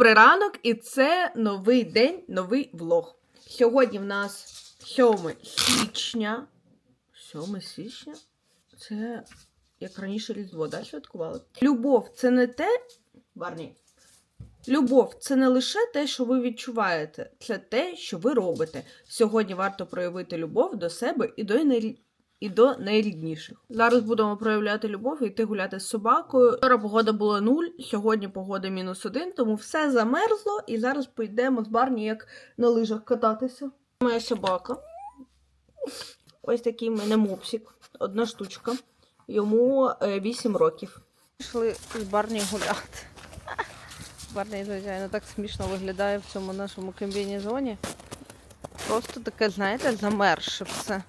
Добрий ранок, і це новий день, новий влог. Сьогодні в нас 7 січня. 7 січня? Це як раніше Різдво, да, святкували? Любов це не те. Барні. Любов це не лише те, що ви відчуваєте, це те, що ви робите. Сьогодні варто проявити любов до себе і до найрі- і до найрідніших. Зараз будемо проявляти любов і йти гуляти з собакою. Вчора погода була нуль, сьогодні погода мінус один, тому все замерзло, і зараз поїдемо з барні як на лижах кататися. Моя собака. Ось такий в мене мопсик, одна штучка. Йому 8 років. Пішли з барні гуляти. Барні, звичайно, так смішно виглядає в цьому нашому комбінезоні. Просто таке, знаєте, замерше все.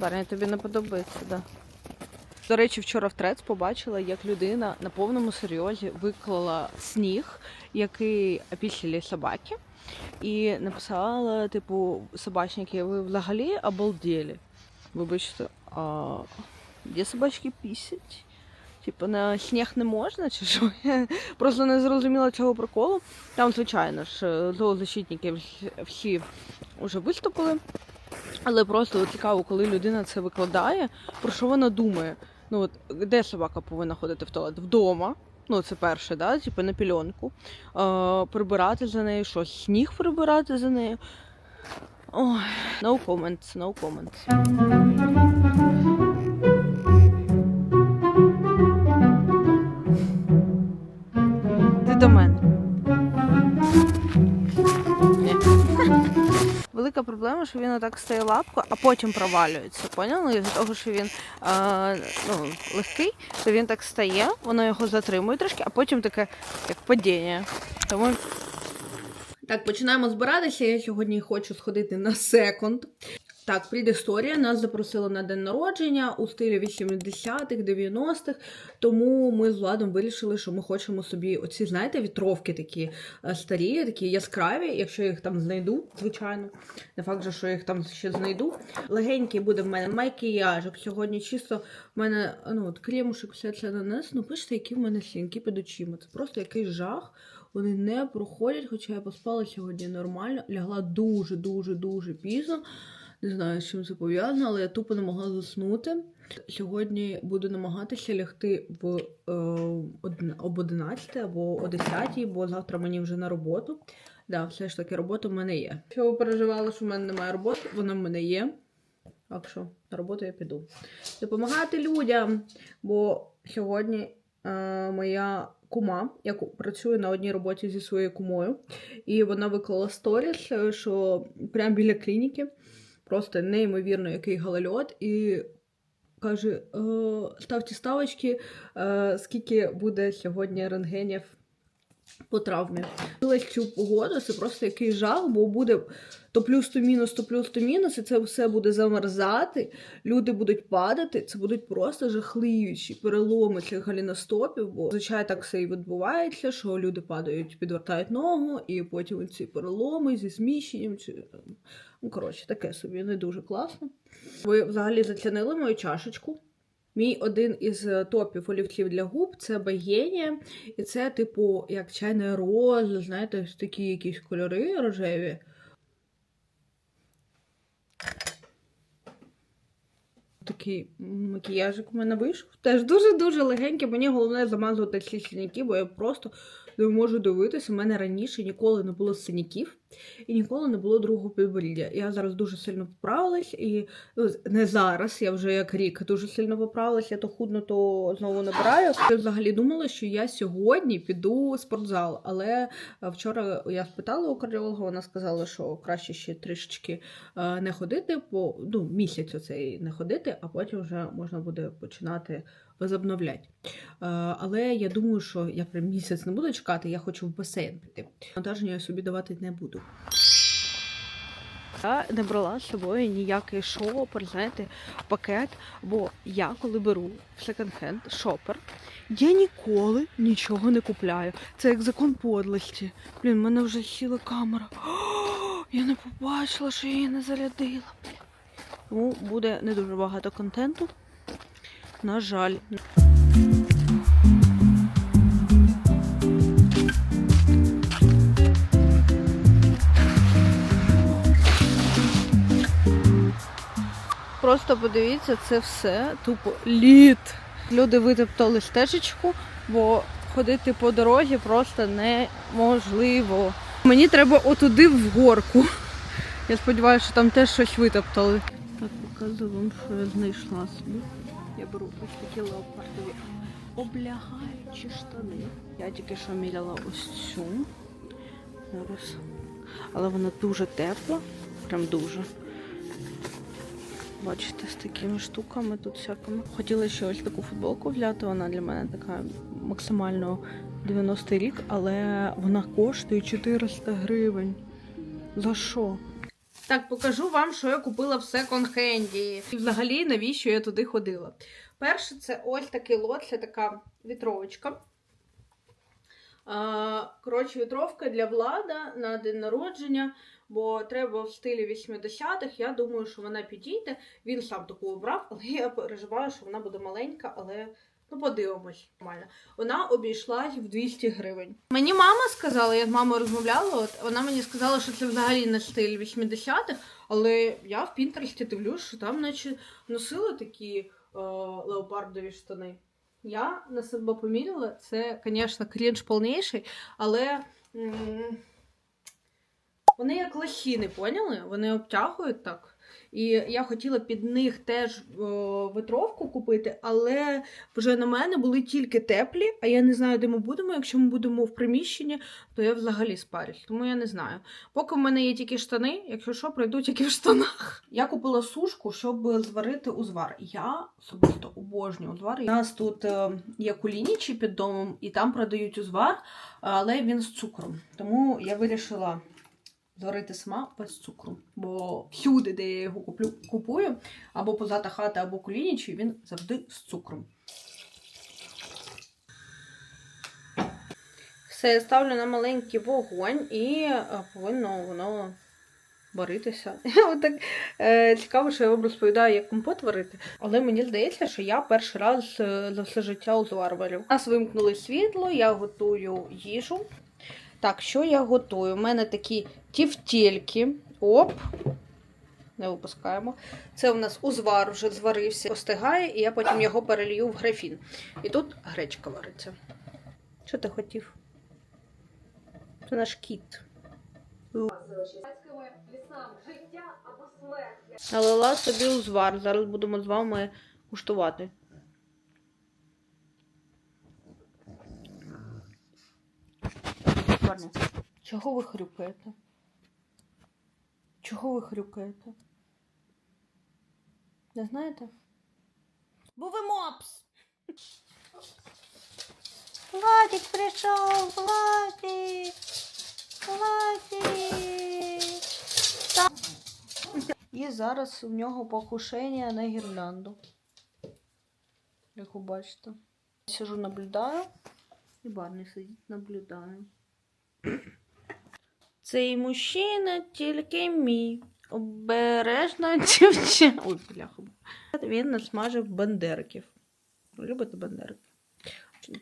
Барня, тобі не подобається, так. Да. До речі, вчора в трец побачила, як людина на повному серйозі виклала сніг, який опісля собаки, і написала, типу, собачники, ви взагалі обалдели. Вибачте, а де собачки пісять? Типу, на сніг не можна, чи що? Я просто не зрозуміла цього приколу. Там, звичайно ж, зоозащитники всі вже виступили. Але просто цікаво, коли людина це викладає, про що вона думає. Ну от де собака повинна ходити в туалет? Вдома. Ну, це перше, да? типу на пільонку. Е, прибирати за нею, що сніг прибирати за нею. Ой, no comments, no comments. Проблема, що він отак стає лапкою, а потім провалюється. Поняли? Із-за того, що він е, ну, легкий, то він так стає, воно його затримує трошки, а потім таке як падіння. Тому. Так, починаємо збиратися. Я сьогодні хочу сходити на секонд. Так, предісторія. Нас запросили на день народження у стилі 80-х, 90-х. Тому ми з Владом вирішили, що ми хочемо собі оці, знаєте, вітровки такі е, старі, такі яскраві, якщо я їх там знайду, звичайно. Не факт, же, що я їх там ще знайду. Легенький буде в мене макіяжик. Сьогодні чисто в мене ну, от кремушек все це нанесено. Пишете, які в мене сінки під очима. Це просто якийсь жах. Вони не проходять, хоча я поспала сьогодні нормально. Лягла дуже, дуже, дуже пізно. Не знаю, з чим це пов'язано, але я тупо не могла заснути. Сьогодні буду намагатися лягти в е, об 11 або о 10, бо завтра мені вже на роботу. Да, все ж таки, робота в мене є. Якщо ви переживали, що в мене немає роботи, вона в мене є. Так що на роботу я піду. Допомагати людям, бо сьогодні е, моя кума, я працюю на одній роботі зі своєю кумою, і вона виклала сторіс, е, що прямо біля клініки просто неймовірно який галальот, і каже: е, ставте ставочки, е, скільки буде сьогодні рентгенів по травмі. Цю погоду, це просто який жах, бо буде то плюс, то мінус, то плюс, то мінус, і це все буде замерзати, люди будуть падати, це будуть просто жахливіші переломи цих галіностопів, бо зазвичай так все і відбувається, що люди падають, підвертають ногу, і потім ці переломи зі зміщенням. Чи... Ну, коротше, таке собі не дуже класно. Ви взагалі зацінили мою чашечку. Мій один із е, топів олівців для губ це Байгенія. І це, типу, як чайна роза, знаєте, такі якісь кольори рожеві. Такий макіяжик у мене вийшов. Теж дуже-дуже легенький. Мені головне замазувати ці синяки, бо я просто не можу дивитися. У мене раніше ніколи не було синяків і ніколи не було другого підборіддя. Я зараз дуже сильно поправилась, і ну, не зараз, я вже як рік дуже сильно поправилась, я то худно, то знову набираю. Я взагалі думала, що я сьогодні піду в спортзал, але е, вчора я спитала у кардіолога, вона сказала, що краще ще трішечки е, не ходити, по ну, місяць оцей не ходити, а потім вже можна буде починати возобновляти. Е, Але я думаю, що я прям місяць не буду чекати, я хочу в басейн піти. Навантаження я собі давати не буду. Я не брала з собою ніякий шопер, знаєте, пакет, бо я коли беру в секонд-хенд шопер, я ніколи нічого не купляю. Це як закон подлості. Блін, в мене вже сіла камера. О, я не побачила, що я її не зарядила. Тому буде не дуже багато контенту на жаль. Просто подивіться, це все тупо лід. Люди витоптали стежечку, бо ходити по дорозі просто неможливо. Мені треба отуди в горку. Я сподіваюся, що там теж щось витоптали. Так, показую вам, що я знайшла собі. Я беру ось такі леопардові облягаючі штани. Я тільки що міряла ось цю. Зараз. Але вона дуже тепла, прям дуже. Бачите, з такими штуками тут всякими. Хотіла ще ось таку футболку взяти. Вона для мене така максимально 90-й рік, але вона коштує 400 гривень. За що? Так, покажу вам, що я купила в секонд-хенді. І взагалі, навіщо я туди ходила. Перше, це ось такий лот, це така вітровочка. Коротше, вітровка для влада на день народження, бо треба в стилі 80-х. Я думаю, що вона підійде. Він сам таку обрав, але я переживаю, що вона буде маленька, але ну подивимось. Нормально. Вона обійшлась в 200 гривень. Мені мама сказала, я з мамою розмовляла, от вона мені сказала, що це взагалі не стиль 80-х, але я в Пінтересті дивлюсь, що там наче носили такі е, леопардові штани. Я на себе поміряла, це, звісно, крінж повніший, але м, вони як лохіни, поняли? Вони обтягують так. І я хотіла під них теж о, витровку купити, але вже на мене були тільки теплі, а я не знаю, де ми будемо. Якщо ми будемо в приміщенні, то я взагалі спарюсь, тому я не знаю. Поки в мене є тільки штани, якщо що, пройду тільки в штанах. Я купила сушку, щоб зварити узвар. Я особисто обожнюю узвар. У нас тут е, є кулінічі під домом, і там продають узвар, але він з цукром. Тому я вирішила зварити сама без цукру. Бо всюди, де я його куплю, купую, або позата хата, або кулінічі, він завжди з цукром. Все, я ставлю на маленький вогонь і е, повинно воно варитися. Отак е, цікаво, що я вам розповідаю, як компот варити. Але мені здається, що я перший раз е, за все життя узвар варю. Нас вимкнули світло, я готую їжу. Так, що я готую? У мене такі тівтєльки. Оп. Не випускаємо. Це у нас узвар вже зварився, остигає, і я потім його перелью в графін. І тут гречка вариться. Що ти хотів? Це наш кіт. Налила собі узвар. Зараз будемо з вами куштувати. Парні, чого ви хрюкаєте? Чого ви хрюкаєте? Не знаєте? Бо ви мопс! Владик прийшов! Владик! Владик! І зараз у нього покушення на гірлянду. Як ви бачите. Сижу, наблюдаю. І Барні сидить, наблюдає. Цей мужчина тільки мій. Обережна дівчина. Ой, бляха. Він насмажив бандериків. Ви Любите бандерики?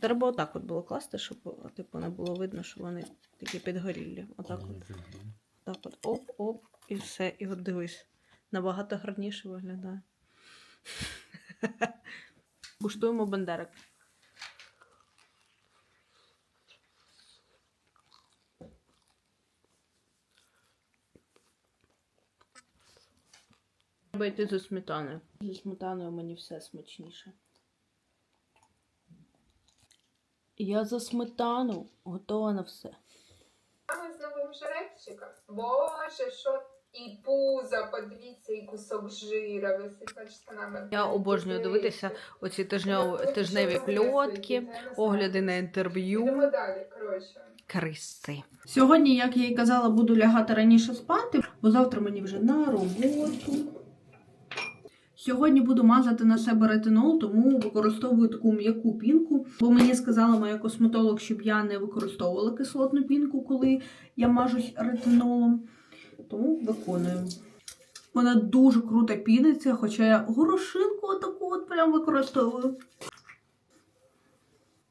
Треба отак от було класти, щоб типу, не було видно, що вони такі підгорілі. Отак от. Так от оп-оп, і все. І от дивись. Набагато гарніше виглядає. Куштуємо бандерик. Треба йти за сметаною. Зі сметаною мені все смачніше. Я за сметану готова на все. Саме з новим жеребчиком. Боже, що і пузо, подивіться, і кусок жира висить. Я обожнюю дивитися оці тижньові, тижневі пльотки, огляди на інтерв'ю. Йдемо далі, коротше. Криси. Сьогодні, як я і казала, буду лягати раніше спати, бо завтра мені вже на роботу. Сьогодні буду мазати на себе ретинол, тому використовую таку м'яку пінку. Бо мені сказала моя косметолог, щоб я не використовувала кислотну пінку, коли я мажусь ретинолом. Тому виконую. Вона дуже круто піниться, хоча я горошинку отаку от прям використовую.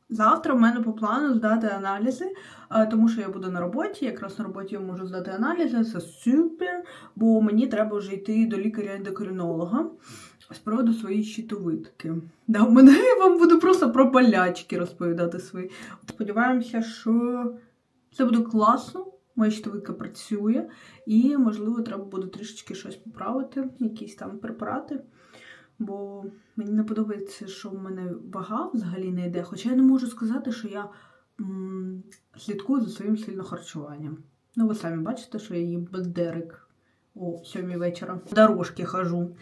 Завтра в мене по плану здати аналізи, е, тому що я буду на роботі. Якраз на роботі я можу здати аналізи. Це супер, бо мені треба вже йти до лікаря-ендокринолога з приводу своєї щитовидки. Да, в мене я вам буду просто про болячки розповідати свої. Сподіваємося, що це буде класно. Моя щитовидка працює, і, можливо, треба буде трішечки щось поправити, якісь там препарати. Бо мені не подобається, що в мене вага взагалі не йде. Хоча я не можу сказати, що я м- слідкую за своїм сильно харчуванням. Ну, ви самі бачите, що я їм бандерик о сьомій вечора. Дорожки хожу.